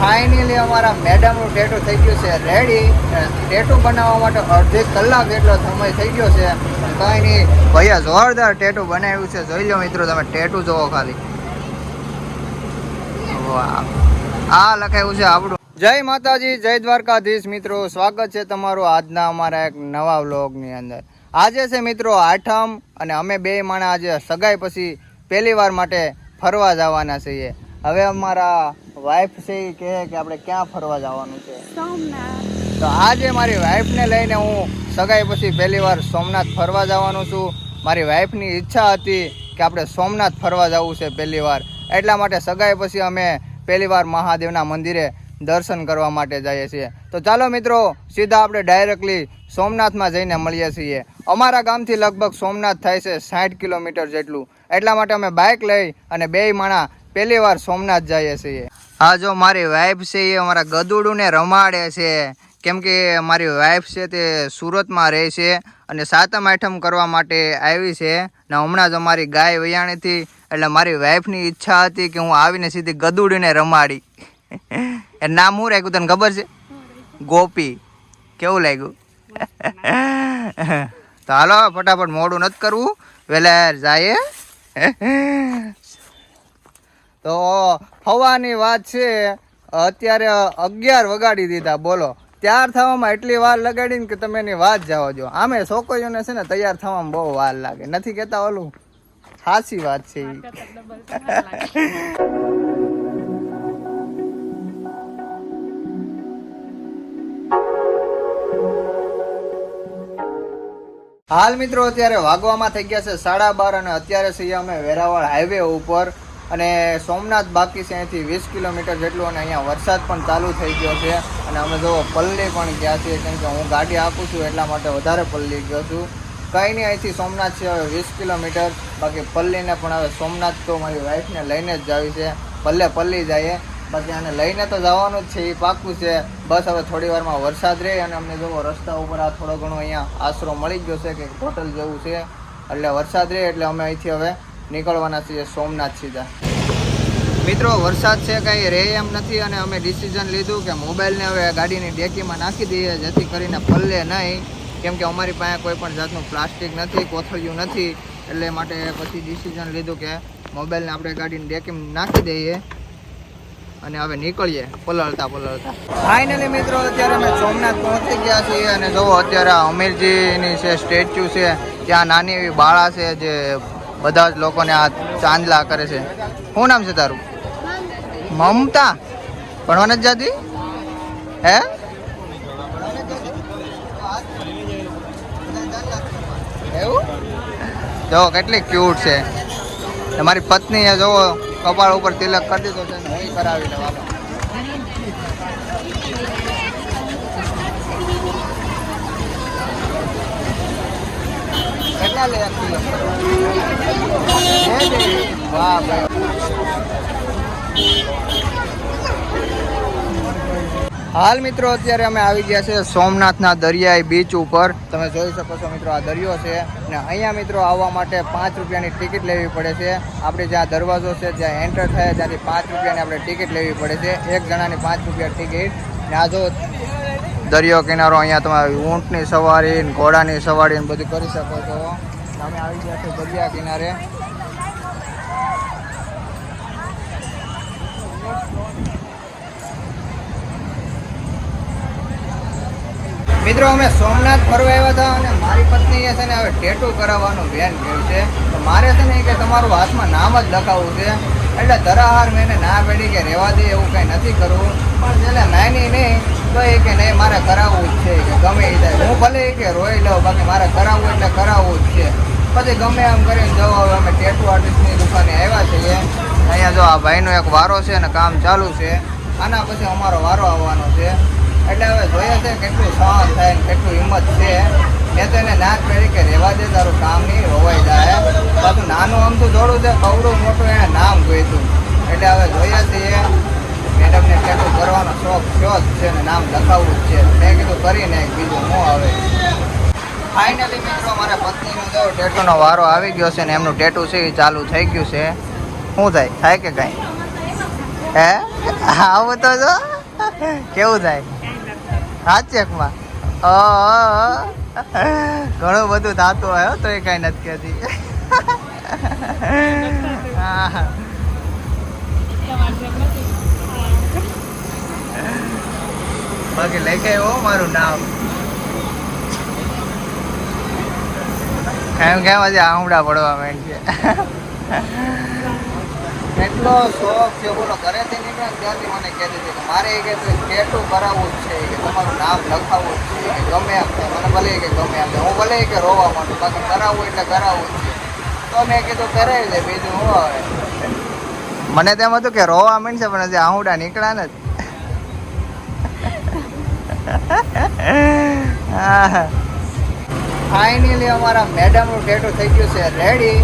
Finally અમારા મેડમનું tattoo થઈ ગયું છે. રેડી ટેટુ બનાવવા માટે અડધી કલાક એટલો સમય થઈ ગયો છે. કંઈ નહીં. ભૈયા, જોરદાર ટેટુ બનાવ્યું છે. જોઈ લો મિત્રો, તમે ટેટુ જોવો ખાલી. આ લખાયું છે આપણું. જય માતાજી, જય દ્વારકાધીશ મિત્રો. સ્વાગત છે તમારું આજના અમારા એક નવા વ્લોગની અંદર. આજે છે મિત્રો આઠમ અને અમે બે માણા આજે સગાઈ પછી પહેલી વાર માટે ફરવા જવાના છીએ. હવે અમારા વાઈફ છે એ કહે કે આપણે ક્યાં ફરવા જવાનું છે. સોમનાથ. તો આજે મારી વાઈફને લઈને હું સગાઈ પછી પહેલી વાર સોમનાથ ફરવા જવાનું છું. મારી વાઈફની ઈચ્છા હતી કે આપણે સોમનાથ ફરવા જવું છે પહેલી વાર. એટલા માટે સગાઈ પછી અમે પહેલી વાર મહાદેવના મંદિરે દર્શન કરવા માટે જઈએ છીએ. તો ચાલો મિત્રો સીધા આપણે ડાયરેક્ટલી સોમનાથમાં જઈને મળીએ છીએ. અમારા ગામથી લગભગ સોમનાથ થાય છે સાઠ કિલોમીટર જેટલું. એટલા માટે અમે બાઇક લઈ અને બે માણા પહેલી વાર સોમનાથ જઈએ છીએ. હા જો મારી વાઈફ છે, એ અમારા ગદુડુને રમાડે છે. કેમ કે મારી વાઈફ છે તે સુરતમાં રહે છે અને સાતમ આઠમ કરવા માટે આવી છે. ને હમણાં જ અમારી ગાય વૈયાણીથી એટલે મારી વાઈફની ઈચ્છા હતી કે હું આવીને સીધી ગદુડીને રમાડી. એ નામ હું રાખ્યું તને ખબર છે? ગોપી. કેવું લાગ્યું? તો હાલો, ફટાફટ મોડું નથી કરવું. વહેલા જાય તો હવાની વાત છે અત્યારે અગિયાર વગાડી દીધા બોલો. તૈયાર થવામાં એટલી વાર લગાડીને કે તમે એની વાત જાઓ જો. આમે છોકરીઓને છે ને તૈયાર થવામાં બહુ વાર લાગે. નથી કહેતા ઓલું? સાચી વાત છે. હાલ મિત્રો અત્યારે વાગવામાં થઈ ગયા છે સાડા બાર અને અત્યારે છીએ અમે વેરાવળ હાઈવે ઉપર. અને સોમનાથ બાકી છે અહીંથી વીસ કિલોમીટર જેટલું અને અહીંયા વરસાદ પણ ચાલુ થઈ ગયો છે. અને અમે જો પલ્લી પણ ગયા છીએ, કેમ કે હું ગાડી આપું છું, એટલા માટે વધારે પલ્લી ગયો છું. કંઈ નહીં, અહીંથી સોમનાથ છે, હવે વીસ કિલોમીટર. બાકી પલ્લીને પણ હવે સોમનાથ તો મારી વાઈફને લઈને જ જાવી છે. પલ્લે પલ્લી જઈએ બાકી આને લઈને તો જવાનું જ છે એ પાકું છે. બસ હવે થોડી વારમાં વરસાદ રહે અને અમને જોવો રસ્તા ઉપર આ થોડો ઘણો અહીંયા આશરો મળી ગયો છે કે હોટલ જેવું છે. એટલે વરસાદ રહે એટલે અમે અહીંથી હવે નીકળવાના છીએ, સોમનાથ સીધા. મિત્રો, વરસાદ છે કાંઈ રહે એમ નથી અને અમે ડિસિઝન લીધું કે મોબાઈલને હવે ગાડીની ડેકીમાં નાખી દઈએ, જેથી કરીને પલ્લે નહીં. કેમ કે અમારી પાસે કોઈ પણ જાતનું પ્લાસ્ટિક નથી, કોથળિયું નથી, એટલે માટે પછી ડિસિઝન લીધું કે મોબાઈલને આપણે ગાડીની ડેકીમાં નાખી દઈએ અને હવે નીકળીએ, પલળતા પલળતા. ફાઇનલી મિત્રો, અત્યારે અમે સોમનાથ પહોંચી ગયા છીએ અને જુઓ, અત્યારે અમીરજીની છે સ્ટેચ્યુ છે, ત્યાં નાની એવી બાળા છે જે બધા જ લોકોને આ ચાંદલા કરે છે. શું નામ છે તારું? મમતા? ભણવા નથી જતી? હે? એવું? જો, કેટલી ક્યુટ છે. તમારી પત્નીએ જોવો, કપાળ ઉપર તિલક કરી દીધો છે હું કરાવી લેવાનો કેટલા લે કિલો વાહ હાલ મિત્રો અત્યારે અમે આવી ગયા છે સોમનાથના દરિયાઈ બીચ ઉપર. તમે જોઈ શકો છો મિત્રો, આ દરિયો છે. ને અહીંયા મિત્રો આવવા માટે પાંચ રૂપિયાની ટિકિટ લેવી પડે છે. આપણે જ્યાં દરવાજો છે જ્યાં એન્ટર થાય, ત્યાંથી પાંચ રૂપિયાની આપણે ટિકિટ લેવી પડે છે. એક જણાની પાંચ રૂપિયા ટિકિટ ને આ જો દરિયો કિનારો અહીંયા તમે ઊંટની સવારી ઘોડાની સવારી બધું કરી શકો છો. અમે આવી ગયા છે દરિયા કિનારે. મિત્રો, અમે સોમનાથ ફરવા આવ્યા હતા અને મારી પત્નીએ છે ને હવે ટેટુ કરાવવાનું બેન કહ્યું છે. તો મારે છે ને કે તમારું હાથમાં નામ જ લખાવવું છે. એટલે ધરાહાર મેં ના પેઢી કે રહેવા દે એવું કંઈ નથી કરવું. પણ જેને નાની નહીં એ કે નહીં, મારે કરાવવું જ છે કે ગમે એ થાય. હું ભલે કે રોઈ લઉં, બાકી મારે કરાવવું એટલે કરાવવું જ છે. પછી ગમે એમ કરીને જવો, હવે અમે ટેટુ આર્ટિસ્ટની દુકાને આવ્યા છીએ. અહીંયા જો આ ભાઈનો એક વારો છે અને કામ ચાલુ છે. આના પછી અમારો વારો આવવાનો છે. એટલે હવે જોઈએ છે કેટલું સહન થાય ને કેટલું હિંમત છે. મેં તેને નાચ તરીકે રહેવા દે તારું કામ નહીં રોવાઈ જાય પાછું નાનું આમતું થોડું છે કવડું મોટું એને નામ જોઈતું એટલે હવે જોઈએ છીએ મેડમને ટેટુ કરવાનો શોખ થયો જ છે ને નામ લખાવવું જ છે. મેં કીધું કરીને બીજું હું આવે. ફાઇનલી મિત્રો, મારા પત્નીનો જો ટેટુનો વારો આવી ગયો છે ને એમનું ટેટુ છે એ ચાલુ થઈ ગયું છે. શું થાય? થાય કે કાંઈ? હે? આવું તો જો. કેવું થાય? હાચેકમાં ઘણું બધું થતું હોય તો એ કાંઈ નથી કહેતી. હા બાકી ગઈ હો, મારું નામ. કેમ કેમ હજી આમડા પડવા માંડશે એટલો શોખ છે, બોલો, ઘરેથી નીકળ્યા ત્યારથી મને કહેતી હતી કે મારે એ કે ટેટુ કરાવવું જ છે, કે તમારું નામ લખાવવું છે, કે ગમે થાય. મને ભલે કે ગમે એમ હું ભલે કે રોવા માંડું, બાકી કરાવવું એટલે કરાવવું છે. તો મેં કીધું કરાવી દે બીજું હું મને તેમ હતું કે રોવા માંડશે, પણ હજી આહુડા નીકળ્યા ને ફાઇનલી અમારા મેડમનું ટેટુ થઈ ગયું છે. રેડી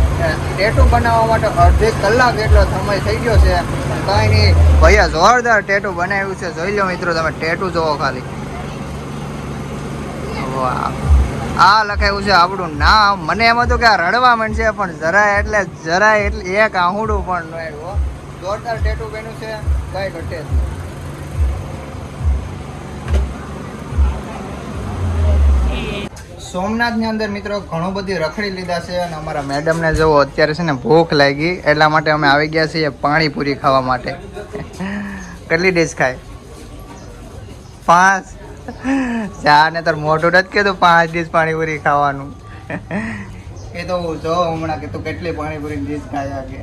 ટેટુ બનાવવા માટે અડધી કલાક એટલો સમય થઈ ગયો છે. કંઈ નહીં. ભૈયા, જોરદાર ટેટુ બનાવ્યું છે. જોઈ લો મિત્રો, તમે ટેટુ જોવો ખાલી. વાહ. આ લખાયું છે આપણું નામ. મને એમ હતું કે આ રડવા માંડશે, પણ જરાય એટલે જરાય એટલે એક આહુડું પણ. જોરદાર ટેટુ બન્યું છે. કઈ ઘટે સોમનાથની અંદર મિત્રો ઘણું બધી રખડી લીધા છે અને અમારા મેડમને જુઓ અત્યારે છે ને ભૂખ લાગી. એટલા માટે અમે આવી ગયા છીએ પાણીપુરી ખાવા માટે. કેટલી ડીશ ખાય? પાંચ. ચાર ને તાર મોઢું જ કીધું પાંચ ડીશ પાણીપુરી ખાવાનું. એ તો જો હમણાં કે તું કેટલી પાણીપુરી ડીશ ખાયા કે